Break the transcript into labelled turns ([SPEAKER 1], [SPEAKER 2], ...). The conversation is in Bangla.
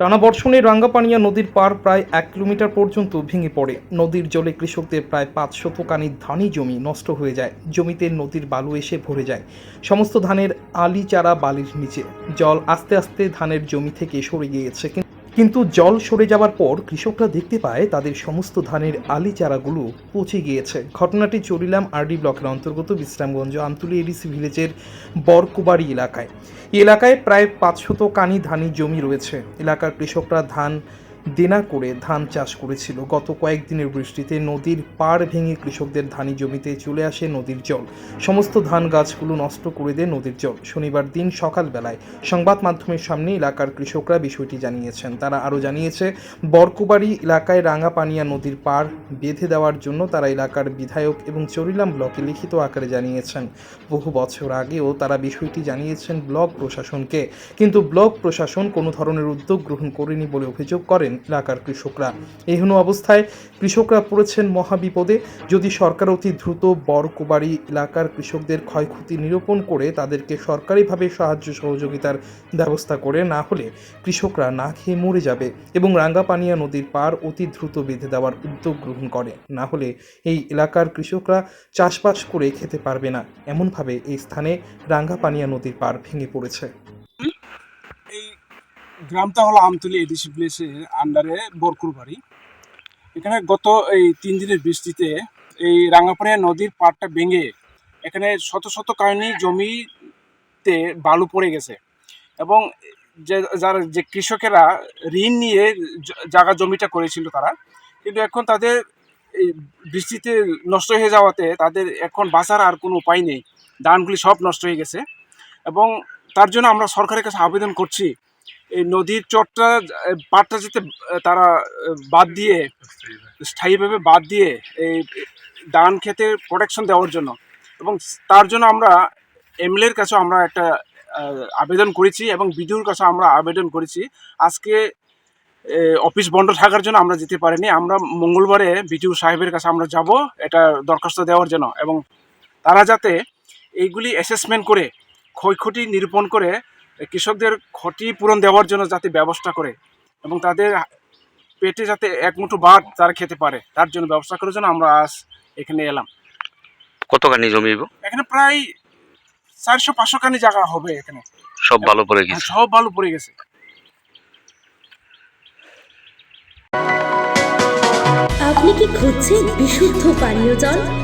[SPEAKER 1] টানা বর্ষণে রাঙ্গাপানিয়া নদীর পার প্রায় এক কিলোমিটার পর্যন্ত ভেঙে পড়ে। নদীর জলে কৃষকদের প্রায় পাঁচ শতকানি ধানি জমি নষ্ট হয়ে যায়। জমিতে নদীর বালু এসে ভরে যায়। সমস্ত ধানের আলি চারা বালির নিচে। জল আস্তে আস্তে ধানের জমি থেকে সরে গিয়েছে কিন্তু জল সরে যাওয়ার পর কৃষকরা দেখতে পায় তাদের সমস্ত ধানের আলি চারাগুলো পচে গিয়েছে। ঘটনাটি চরিলাম আরডি ব্লকের অন্তর্গত বিশ্রামগঞ্জ আমতুলি এডিসি ভিলেজের বরকুবাড়ি এলাকায়। এলাকায় প্রায় পাঁচশত কানি ধানি জমি রয়েছে। এলাকার কৃষকরা ধান দেনা করে ধান চাষ করেছিল। গত কয়েকদিনের বৃষ্টিতে নদীর পাড় ভেঙে কৃষকদের ধানি জমিতে চলে আসে নদীর জল। সমস্ত ধান গাছগুলো নষ্ট করে দেয় নদীর জল। শনিবার দিন সকালবেলায় সংবাদ মাধ্যমের সামনে এলাকার কৃষকরা বিষয়টি জানিয়েছেন। তারা আরও জানিয়েছে, বরকুবাড়ি এলাকায় রাঙাপানিয়া নদীর পাড় বেঁধে দেওয়ার জন্য তারা এলাকার বিধায়ক এবং চরিলাম ব্লকে লিখিত আকারে জানিয়েছেন। বহু বছর আগেও তারা বিষয়টি জানিয়েছেন ব্লক প্রশাসনকে। কিন্তু ব্লক প্রশাসন কোনো ধরনের উদ্যোগ গ্রহণ করেনি বলে অভিযোগ করেন। এলাকার কৃষকরা এহেন অবস্থায় কৃষকরা পড়েছেন মহাবিপদে। যদি সরকার অতি দ্রুত বরকুবাড়ি এলাকার কৃষকদের ক্ষয়ক্ষতি নিরূপণ করে, তাদেরকে সরকারিভাবে সাহায্য সহযোগিতার ব্যবস্থা করে, না হলে কৃষকরা না খেয়ে মরে যাবে এবং রাঙ্গাপানিয়া নদীর পার অতি দ্রুত বেঁধে দেওয়ার উদ্যোগ গ্রহণ করে। না হলে এই এলাকার কৃষকরা চাষবাস করে খেতে পারবে না। এমনভাবে এই স্থানে রাঙ্গাপানিয়া নদীর পার ভেঙে পড়েছে।
[SPEAKER 2] গ্রামটা হলো আমতলি এডিসি প্লেসের আন্ডারে বরকুর বাড়ি। এখানে গত এই তিন দিনের বৃষ্টিতে এই রাঙ্গাপাড়িয়া নদীর পাড়টা ভেঙে এখানে শত শত কারণে জমিতে বালু পড়ে গেছে এবং যে যারা যে কৃষকেরা ঋণ নিয়ে জায়গা জমিটা করেছিল তারা, কিন্তু এখন তাদের এই বৃষ্টিতে নষ্ট হয়ে যাওয়াতে তাদের এখন বাঁচার আর কোনো উপায় নেই। ধানগুলি সব নষ্ট হয়ে গেছে এবং তার জন্য আমরা সরকারের কাছে আবেদন করছি এই নদীর চরটা পাড়টা যাতে তারা বাদ দিয়ে, স্থায়ীভাবে বাদ দিয়ে এই ধান খেতে প্রোটেকশন দেওয়ার জন্য। এবং তার জন্য আমরা এমএলএর কাছে আমরা একটা আবেদন করেছি এবং বিডিওর কাছে আমরা আবেদন করেছি। আজকে অফিস বন্ধ থাকার জন্য আমরা যেতে পারিনি। আমরা মঙ্গলবারে বিডিও সাহেবের কাছে আমরা যাব এটা দরখাস্ত দেওয়ার জন্য। এবং তারা যাতে এইগুলি অ্যাসেসমেন্ট করে, ক্ষয়ক্ষতি নিরূপণ করে কৃষকদের ক্ষতিপূরণ দেওয়ার জন্য যাতে ব্যবস্থা করে এবং তাদের পেটে যাতে এক মুঠো ভাত তারা খেতে পারে তার জন্য ব্যবস্থা করার জন্য আমরা আজ এখানে এলাম।
[SPEAKER 3] কতখানি জমি
[SPEAKER 2] এখানে প্রায় চারশো পাঁচশো খানি জায়গা হবে এখানে।
[SPEAKER 3] সব ভালো পড়ে গেছে।
[SPEAKER 2] সব ভালো পড়ে গেছে।
[SPEAKER 4] আপনি কি খুঁজছেন বিশুদ্ধ পানীয় জল?